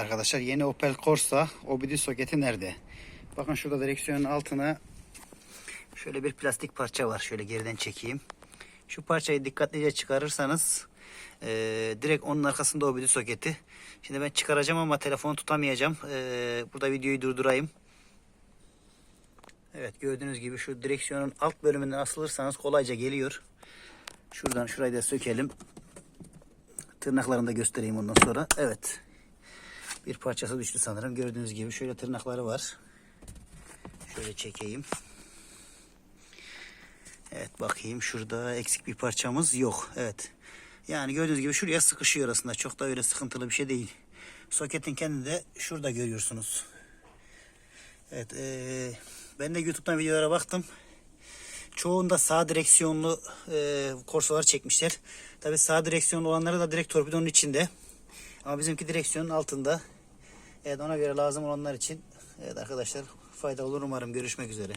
Arkadaşlar yeni Opel Corsa OBD soketi nerede? Bakın şurada direksiyonun altına şöyle bir plastik parça var. Şöyle geriden çekeyim. Şu parçayı dikkatlice çıkarırsanız eee, direkt onun arkasında OBD soketi. Şimdi ben çıkaracağım ama telefonu tutamayacağım. Eee, burada videoyu durdurayım. Evet gördüğünüz gibi şu direksiyonun alt bölümünden asılırsanız kolayca geliyor. Şuradan şurayı da sökelim. Tırnaklarını da göstereyim ondan sonra. Evet. Bir parçası düştü sanırım. Gördüğünüz gibi şöyle tırnakları var. Şöyle çekeyim. Evet bakayım şurada eksik bir parçamız yok. Evet. Yani gördüğünüz gibi şuraya sıkışıyor aslında. Çok da öyle sıkıntılı bir şey değil. Soketin kendini de şurada görüyorsunuz. Evet. eee, ben de YouTube'dan videolara baktım. Çoğunda sağ direksiyonlu eee korsalar çekmişler. Tabi sağ direksiyonlu olanları da direkt torpidonun içinde. Ama bizimki direksiyonun altında. Evet ona göre lazım olanlar için. Evet arkadaşlar faydalı olur umarım. Görüşmek üzere.